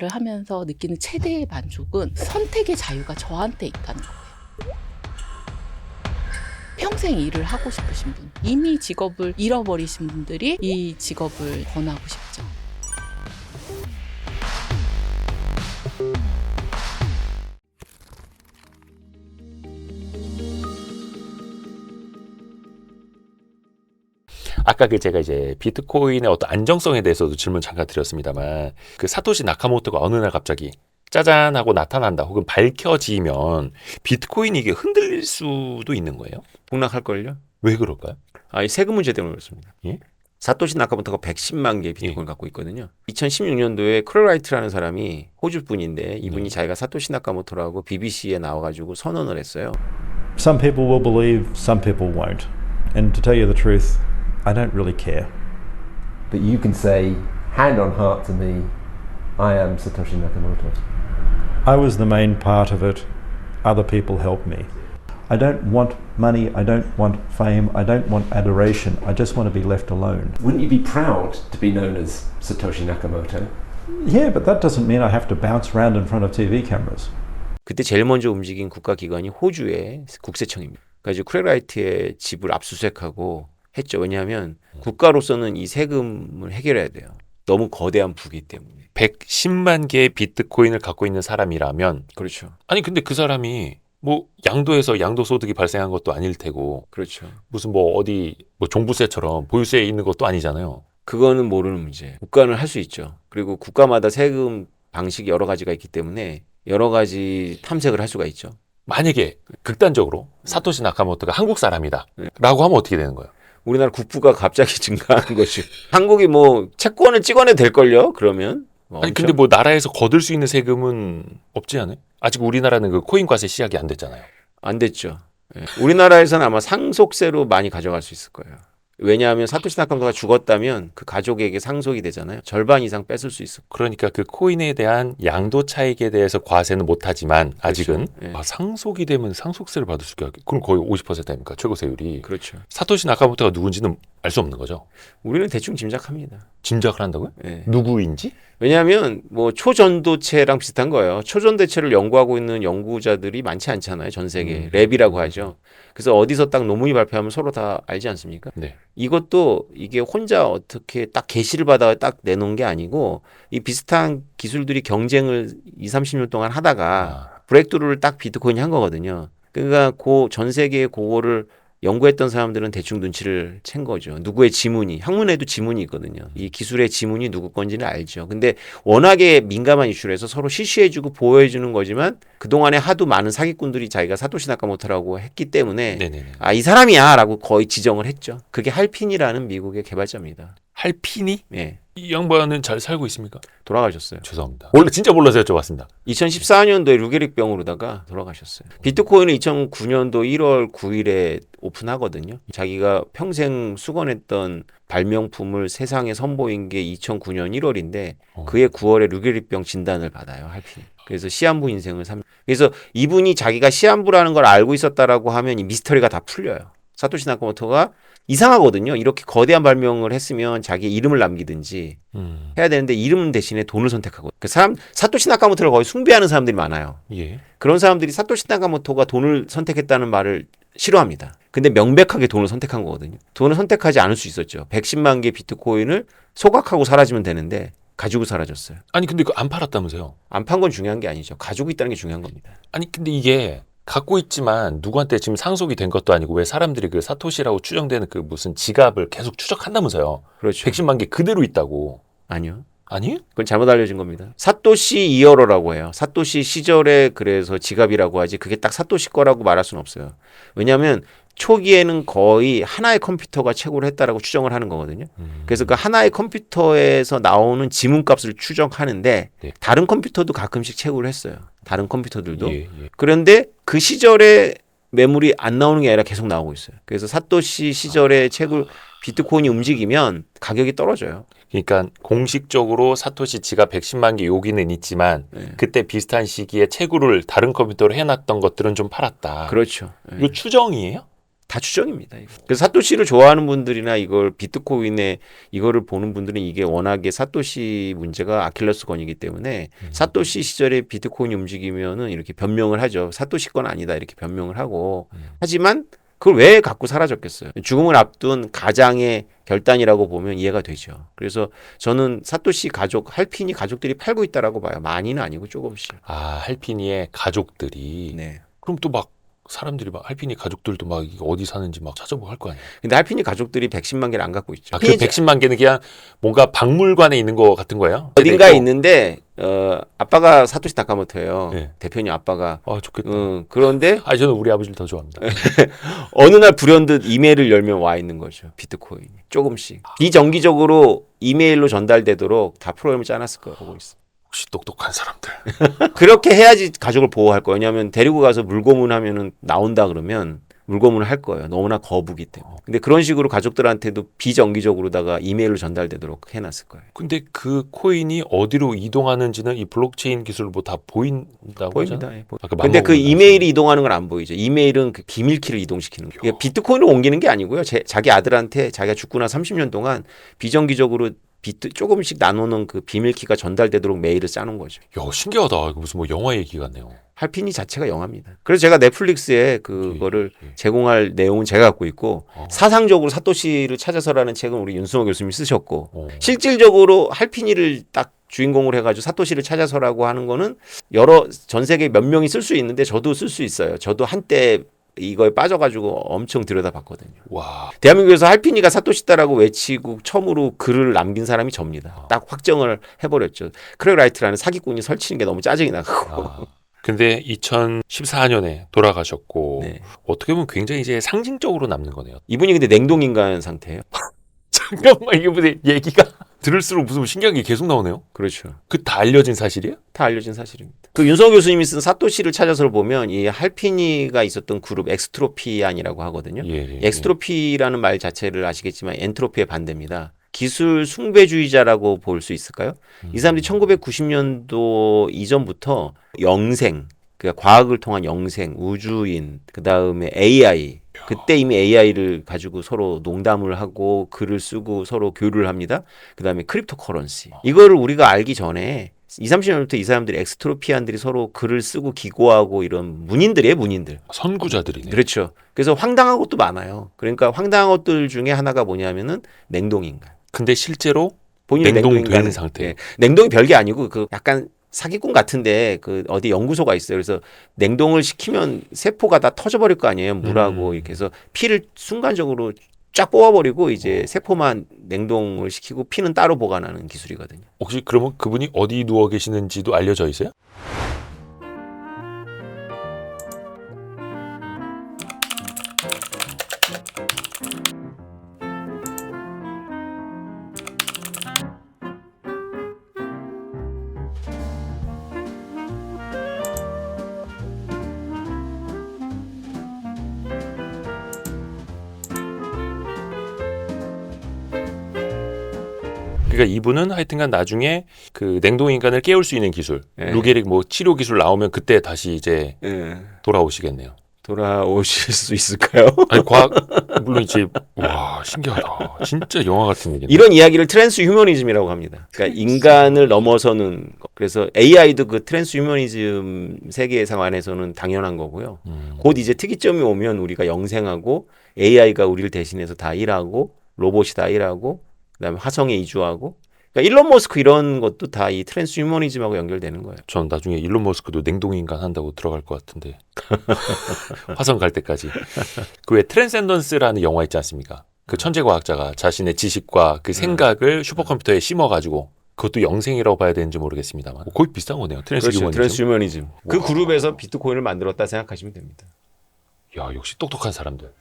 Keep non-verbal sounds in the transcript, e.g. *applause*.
를 하면서 느끼는 최대의 만족은 선택의 자유가 저한테 있다는 거예요. 평생 일을 하고 싶으신 분, 이미 직업을 잃어버리신 분들이 이 직업을 권하고 싶죠. 아까 그 제가 이제 비트코인의 어떤 안정성에 대해서도 질문 잠깐 드렸습니다만 그 사토시 나카모토가 어느 날 갑자기 짜잔 하고 나타난다 혹은 밝혀지면 비트코인이 이게 흔들릴 수도 있는 거예요? 폭락할걸요? 왜 그럴까요? 아, 이 세금 문제 때문에 그렇습니다. 예? 사토시 나카모토가 110만 개의 비트코인을 갖고 있거든요. 2016년도에 크롤라이트라는 사람이 호주 분인데 이분이 자기가 사토시 나카모토라고 BBC에 나와가지고 선언을 했어요. Some people will believe, some people won't. And to tell you the truth, I don't really care. But you can say, hand on heart to me, I am Satoshi Nakamoto. I was the main part of it. Other people helped me. I don't want money, I don't want fame, I don't want adoration. I just want to be left alone. Wouldn't you be proud to be known as Satoshi Nakamoto? Yeah, but that doesn't mean I have to bounce around in front of TV cameras. 그때 제일 먼저 움직인 국가기관이 호주의 국세청입니다. 그래서 크롤라이트의 집을 압수수색하고 했죠. 왜냐하면 국가로서는 이 세금을 해결해야 돼요. 너무 거대한 부기 때문에. 110만 개의 비트코인을 갖고 있는 사람이라면 그렇죠. 아니 근데 그 사람이 뭐 양도에서 양도 소득이 발생한 것도 아닐 테고 그렇죠. 무슨 뭐 어디 뭐 종부세처럼 보유세에 있는 것도 아니잖아요. 그거는 모르는 문제. 국가는 할 수 있죠. 그리고 국가마다 세금 방식이 여러 가지가 있기 때문에 여러 가지 탐색을 할 수가 있죠. 만약에 극단적으로 사토시 나카모토가 한국 사람이다 네. 라고 하면 어떻게 되는 거예요? 우리나라 국부가 갑자기 *laughs* 증가하는 거죠. 한국이 뭐 채권을 찍어내도 될걸요? 그러면. 뭐 아니 근데 뭐 나라에서 거둘 수 있는 세금은 없지 않아요? 아직 우리나라는 그 코인 과세 시작이 안 됐잖아요. 안 됐죠. 예. 우리나라에서는 아마 상속세로 많이 가져갈 수 있을 거예요. 왜냐하면 사토시 나카모토가 죽었다면 그 가족에게 상속이 되잖아요. 절반 이상 뺏을 수 있을 그러니까 그 코인에 대한 양도 차익에 대해서 과세는 못하지만 아직은 예. 아, 상속이 되면 상속세를 받을 수 있게 그럼 거의 50% 아닙니까 최고 세율이 그렇죠. 사토시 나카모토가 누군지는 알 수 없는 거죠. 우리는 대충 짐작합니다. 짐작을 한다고요? 예. 누구인지? 왜냐하면 뭐 초전도체랑 비슷한 거예요. 초전도체를 연구하고 있는 연구자들이 많지 않잖아요. 전 세계 음. 랩이라고 하죠. 그래서 어디서 딱 논문이 발표하면 서로 다 알지 않습니까? 네. 이것도 이게 혼자 어떻게 딱 게시를 받아 딱 내놓은 게 아니고 이 비슷한 기술들이 경쟁을 2, 30년 동안 하다가 아, 브렉드루를 딱 비트코인이 한 거거든요. 그러니까 그 전 세계에 그거를 연구했던 사람들은 대충 눈치를 챈 거죠. 누구의 지문이 학문에도 지문이 있거든요. 이 기술의 지문이 누구 건지는 알죠. 근데 워낙에 민감한 이슈라서 서로 시시해주고 보호해주는 거지만 그 동안에 하도 많은 사기꾼들이 자기가 사토시 나카모토라고 했기 때문에. 아 이 사람이야라고 거의 지정을 했죠. 그게 할핀이라는 미국의 개발자입니다. 할피니? 예, 이 양반은 잘 살고 있습니까? 돌아가셨어요. 죄송합니다. 원래 진짜 몰라서 여쭤봤습니다. 2014년도에 루게릭 병으로다가 돌아가셨어요. 비트코인은 2009년도 1월 9일에 오픈하거든요. 자기가 평생 수건했던 발명품을 세상에 선보인 게 2009년 1월인데 어. 그해 9월에 루게릭 병 진단을 받아요. 할피. 그래서 시한부 인생을 삼. 그래서 이분이 자기가 시한부라는 걸 알고 있었다라고 하면 이 미스터리가 다 풀려요. 사토시 나카모토가 이상하거든요. 이렇게 거대한 발명을 했으면 자기 이름을 남기든지 음, 해야 되는데 이름 대신에 돈을 선택하고 그 사람 사토시 나카모토를 거의 숭배하는 사람들이 많아요. 예. 그런 사람들이 사토시 나카모토가 돈을 선택했다는 말을 싫어합니다. 근데 명백하게 돈을 선택한 거거든요. 돈을 선택하지 않을 수 있었죠. 110만 개 비트코인을 소각하고 사라지면 되는데 가지고 사라졌어요. 아니 근데 그 안 팔았다면서요? 안 판 건 중요한 게 아니죠. 가지고 있다는 게 중요한 겁니다. 아니 근데 이게 갖고 있지만 누구한테 지금 상속이 된 것도 아니고 왜 사람들이 그 사토시라고 추정되는 그 무슨 지갑을 계속 추적한다면서요? 그렇죠. 110만 개 그대로 있다고. 아니요. 아니에요? 그건 잘못 알려진 겁니다. 사토시 이어로라고 해요. 사토시 시절에 그래서 지갑이라고 하지 그게 딱 사토시 거라고 말할 수는 없어요. 왜냐하면 초기에는 거의 하나의 컴퓨터가 최고를 했다라고 추정을 하는 거거든요. 음. 그래서 그 하나의 컴퓨터에서 나오는 지문값을 추정하는데 네. 다른 컴퓨터도 가끔씩 채굴을 했어요. 다른 컴퓨터들도. 예, 예. 그런데 그 시절에 매물이 안 나오는 게 아니라 계속 나오고 있어요. 그래서 사토시 시절에 채굴 비트코인이 움직이면 가격이 떨어져요. 그러니까 공식적으로 사토시 지갑 110만 개 여기는 있지만 네. 그때 비슷한 시기에 채굴을 다른 컴퓨터로 해놨던 것들은 좀 팔았다. 그렇죠. 예. 이거 추정이에요? 다 추정입니다. 이거. 그래서 사토시를 좋아하는 분들이나 이걸 비트코인에 이거를 보는 분들은 이게 워낙에 사토시 문제가 아킬레스건이기 때문에 사토시 시절에 비트코인이 움직이면은 이렇게 변명을 하죠. 사토시 건 아니다 이렇게 변명을 하고 하지만 그걸 왜 갖고 사라졌겠어요? 죽음을 앞둔 가장의 결단이라고 보면 이해가 되죠. 그래서 저는 사토시 가족, 할피니 가족들이 팔고 있다라고 봐요. 많이는 아니고 조금씩. 아 할피니의 가족들이 네. 그럼 또막 사람들이 막 할피니 가족들도 막 어디 사는지 막 찾아보고 할 거 아니에요. 근데 할피니 가족들이 110만 개를 안 갖고 있죠. 아, 그 110만 개는 그냥 뭔가 박물관에 있는 거 같은 거예요? 어딘가에 네, 있는데 어 아빠가 사토시 나카모토예요. 네. 대표님 아빠가. 아 좋겠다. 어, 그런데 아 저는 우리 아버지를 더 좋아합니다. *laughs* 어느 날 불현듯 이메일을 열면 와 있는 거죠. 비트코인이 조금씩 비정기적으로 이메일로 전달되도록 다 프로그램을 짜놨을 거라고 보고 있어. 혹시 똑똑한 사람들. *laughs* 그렇게 해야지 가족을 보호할 거예요. 왜냐하면 데리고 가서 물고문 하면은 나온다 그러면 물고문을 할 거예요. 너무나 거부기 때문에. 근데 그런 식으로 가족들한테도 비정기적으로다가 이메일로 전달되도록 해놨을 거예요. 근데 그 코인이 어디로 이동하는지는 이 블록체인 기술로 뭐다 보인다고 보입니다. 예, 보- 아까 근데 그 이메일이 이동하는 건 안 보이죠. 이메일은 그 기밀키를 이동시키는 거예요. 이게 비트코인을 옮기는 게 아니고요. 제, 자기 아들한테 자기가 죽고 나 30년 동안 비정기적으로 비트 조금씩 나누는 그 비밀키가 전달되도록 메일을 짜놓은 거죠. 야 신기하다. 이거 무슨 뭐 영화 얘기 같네요. 할피니 자체가 영화입니다. 그래서 제가 넷플릭스에 그거를 예, 예. 제공할 내용은 제가 갖고 있고 어. 사상적으로 사토시를 찾아서라는 책은 우리 윤승호 교수님이 쓰셨고 어. 실질적으로 할피니를 딱 주인공으로 해가지고 사토시를 찾아서라고 하는 거는 여러 전 세계 몇 명이 쓸 수 있는데 저도 쓸 수 있어요. 저도 한때 이거에 빠져가지고 엄청 들여다봤거든요. 와. 대한민국에서 할피니가 사토시다라고 외치고 처음으로 글을 남긴 사람이 접니다. 딱 확정을 해버렸죠. 크랙 라이트라는 사기꾼이 설치는 게 너무 짜증이 나고. 아. 근데 2014년에 돌아가셨고 네. 어떻게 보면 굉장히 이제 상징적으로 남는 거네요. 이분이 근데 냉동 인간 상태예요. 잠깐만 *laughs* 이게 무슨 얘기가 들을수록 무슨 신기한 게 계속 나오네요. 그렇죠. 그 다 알려진 사실이에요? 다 알려진 사실입니다. 그 윤성호 교수님이 쓴 사토시를 찾아서 보면 이 할피니가 있었던 그룹 엑스트로피안이라고 하거든요. 예, 예, 엑스트로피라는 말 자체를 아시겠지만 엔트로피의 반대입니다. 기술 숭배주의자라고 볼 수 있을까요? 음. 이 사람들이 1990년도 이전부터 영생, 그러니까 과학을 통한 영생, 우주인, 그 다음에 AI. 그때 이미 AI를 가지고 서로 농담을 하고 글을 쓰고 서로 교류를 합니다. 그 다음에 크립토 커런시. 이거를 우리가 알기 전에 20, 30년부터 이 사람들이 엑스트로피안들이 서로 글을 쓰고 기고하고 이런 문인들이에요, 문인들. 선구자들이네. 그렇죠. 그래서 황당한 것도 많아요. 그러니까 황당한 것들 중에 하나가 뭐냐면은 냉동인간. 근데 실제로 본인은 냉동된 상태. 예, 냉동이 별게 아니고 그 약간 사기꾼 같은데 그 어디 연구소가 있어요. 그래서 냉동을 시키면 세포가 다 터져버릴 거 아니에요. 물하고 음. 이렇게 해서 피를 순간적으로 쫙 뽑아버리고 이제 세포만 냉동을 시키고 피는 따로 보관하는 기술이거든요. 혹시 그러면 그분이 어디 누워 계시는지도 알려져 있어요? 그러니까 이분은 하여튼간 나중에 그 냉동 인간을 깨울 수 있는 기술, 네. 루게릭 뭐 치료 기술 나오면 그때 다시 이제 예. 돌아오시겠네요. 돌아오실 수 있을까요? *laughs* 아니 과학 물론 이제 와 신기하다. 진짜 영화 같은 얘기네. 이런 이야기를 트랜스 휴머니즘이라고 합니다. 그러니까 인간을 넘어서는 거. 그래서 AI도 그 트랜스 휴머니즘 세계 상안에서는 당연한 거고요. 음. 곧 이제 특이점이 오면 우리가 영생하고 AI가 우리를 대신해서 다 일하고 로봇이 다 일하고 그다음에 화성에 이주하고 그러니까 일론 머스크 이런 것도 다 이 트랜스 휴머니즘하고 연결되는 거예요. 전 나중에 일론 머스크도 냉동 인간 한다고 들어갈 것 같은데 *laughs* 화성 갈 때까지 그 왜 트랜센던스라는 영화 있지 않습니까? 그 천재 과학자가 자신의 지식과 그 생각을 슈퍼컴퓨터에 심어 가지고 그것도 영생이라고 봐야 되는지 모르겠습니다만 뭐 거의 비슷한 거네요. 트랜스 그렇죠. 휴머니즘. 트랜스 휴머니즘. 그 와. 그룹에서 비트코인을 만들었다 생각하시면 됩니다. 야 역시 똑똑한 사람들.